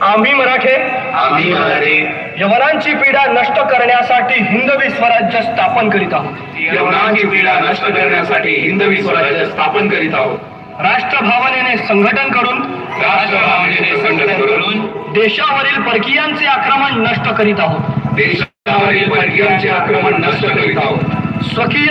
आम्ही मराठे आम्ही मराठे. यवनांची पीडा नष्ट करण्यासाठी हिंदवी स्वराज्य स्थापन करीत आहोत. यवनांची पीडा नष्ट करण्यासाठी हिंदवी स्वराज्य स्थापन करीत आहोत. राष्ट्रभावनेने संघटन करून राष्ट्रभावनेने संघटन करून देशावरील परकीयांचे आक्रमण नष्ट करीत आहोत. देशावरील परकीयांचे आक्रमण नष्ट करीत आहोत. स्वकीय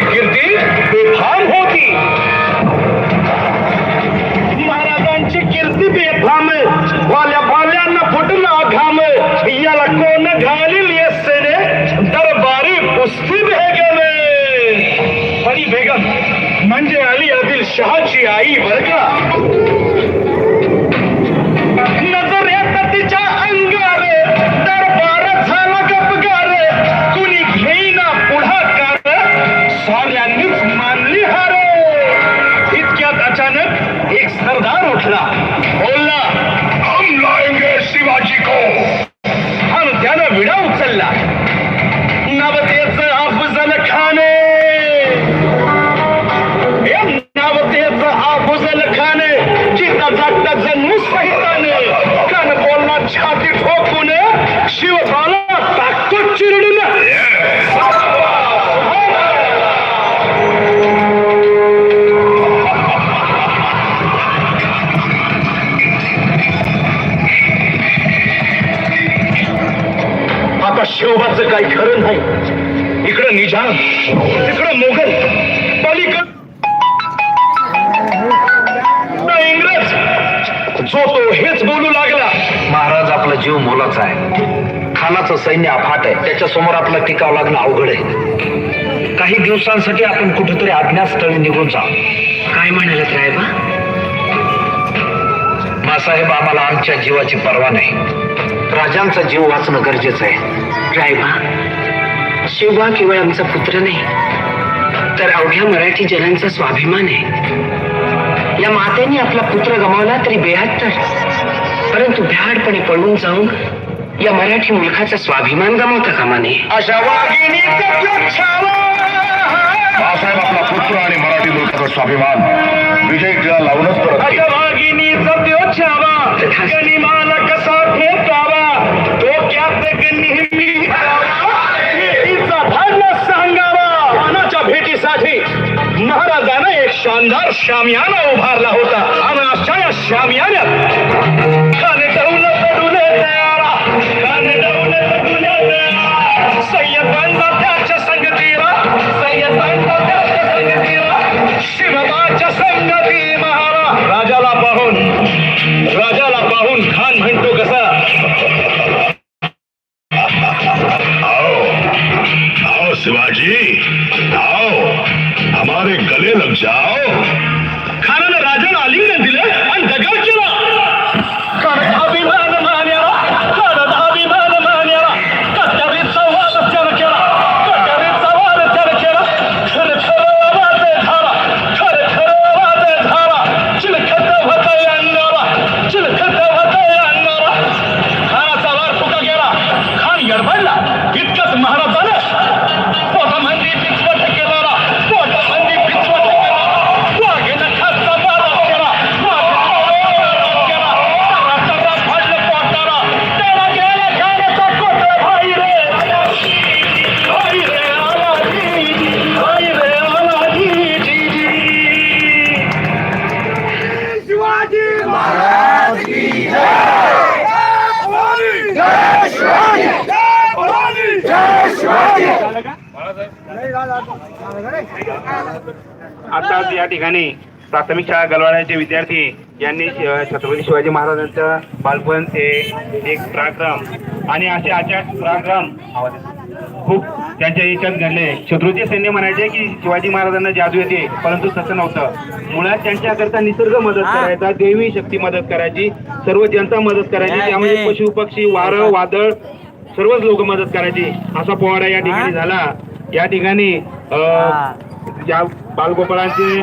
महाराजांची कीर्ती बेफाम होती. महाराजांची कीर्ती बेफाम वाल्या वाल्यांना फुटला घाम याला कोण घालील येसेने? दरबारी कुस्ती भेगमे हरी बेगम म्हणजे अली आदिल शहाची आई वर्गा एक सरदार उठला शिवबाचं काही खरं नाही. इकडं निजाम तिकडं मोगल पालिका इंग्रज जो तो हेच बोलू लागला. महाराज आपला जीव मोलाचा आहे. खानाचं सैन्य अफाट आहे. त्याच्यासमोर आपला टिकाव लागणं अवघड आहे. काही दिवसांसाठी आपण कुठेतरी अज्ञातस्थळी निघून जा काय म्हणालात रायबा? मासाहेब आम्हाला आमच्या जीवाची पर्वा नाही. राजांचा जीव वाचणं गरजेचं आहे. रायबा शिवबा केवळ आमचा पुत्र नाही तर अवघ्या मराठी जनांचा स्वाभिमान आहे. या मातेने आपला पुत्र गमावला तरी बेहत्तर. परंतु भ्याडपणे पळून जाऊन या मराठी मुलखाचा स्वाभिमान गमावता कामा नये. बाळासाहेब आपला पुत्र आणि मराठी लोकांचा स्वाभिमान. विजय टिळा शानदार शामियाना उभारला होता. आणि अशा या शामियान्यात खाने पडून तयारा. खाने डौलं पडून तयारा. सय्यदांचा त्याच्या संगतीला. सय्यदांचा आता या ठिकाणी प्राथमिक शाळा गलवाड्याचे विद्यार्थी यांनी छत्रपती शिवाजी महाराजांचं बालपण ते एक पराक्रम आणि असे आचार पराक्रम खूप त्यांच्या याच्यात घडले. शत्रूचे सैन्य म्हणायचे की शिवाजी महाराजांना जादू येते परंतु तसं नव्हतं. मुळात त्यांच्याकरता निसर्ग मदत करायचा देवी शक्ती मदत करायची सर्व जनता मदत करायची त्यामध्ये पशु पक्षी वारं वादळ सर्वच लोक मदत करायची. असा पोवाडा या ठिकाणी झाला. या ठिकाणी या बालगोपाळांचे